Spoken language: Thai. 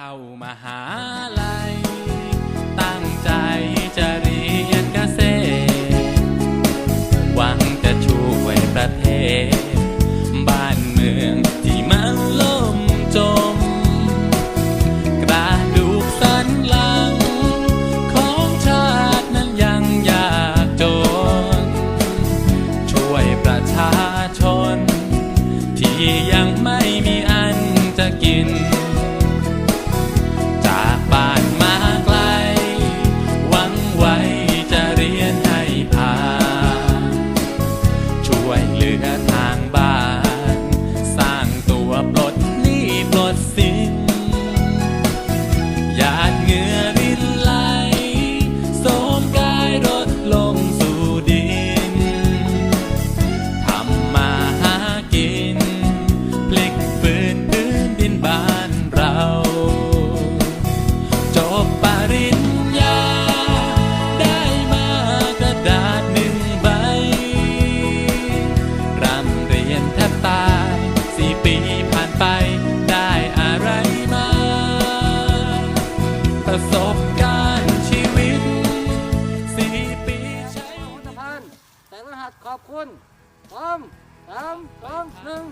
เข้ามหาลัย สบการณ์ชีวิตสี่ปีใช้ผลิตภัณฑ์แสงรหัสขอบคุณพร้อมสามสองหนึ่ง